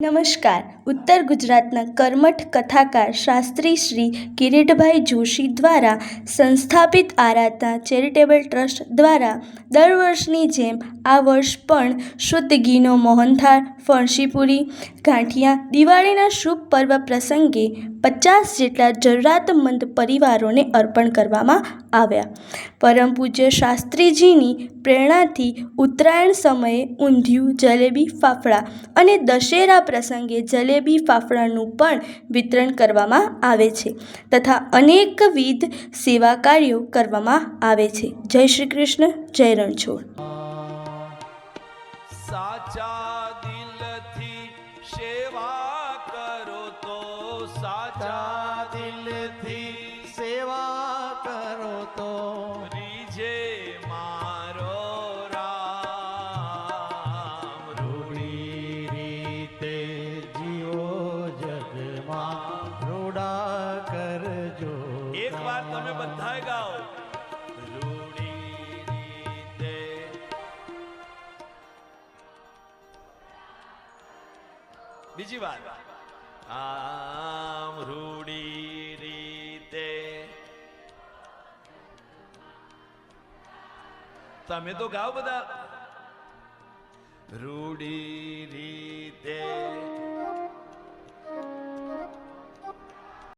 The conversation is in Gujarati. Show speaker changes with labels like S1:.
S1: Namaskar. ઉત્તર ગુજરાતના કર્મઠ કથાકાર શાસ્ત્રી શ્રી કિરીટભાઈ જોશી દ્વારા સંસ્થાપિત આરાધના ચેરિટેબલ ટ્રસ્ટ દ્વારા દર વર્ષની જેમ આ વર્ષ પણ શુદ્ધ ઘીનો મોહનથાળ, ફણસીપુરી, ગાંઠિયા, દિવાળીના શુભ પર્વ પ્રસંગે પચાસ જેટલા જરૂરિયાતમંદ પરિવારોને અર્પણ કરવામાં આવ્યા. પરમ પૂજ્ય શાસ્ત્રીજીની પ્રેરણાથી ઉત્તરાયણ સમયે ઊંધિયું, જલેબી, ફાફડા અને દશેરા પ્રસંગે જલેબી ફાફડાનું પણ વિતરણ કરવામાં આવે છે તથા અનેકવિધ સેવા કાર્યો કરવામાં આવે છે. જય શ્રી કૃષ્ણ, જય રણછોડ.
S2: સાચા દિલથી એક વાર તમે બધા ગાઓ. બીજી વાર. આમ રૂડી રીતે. તમે તો ગાઓ બધા. રૂડી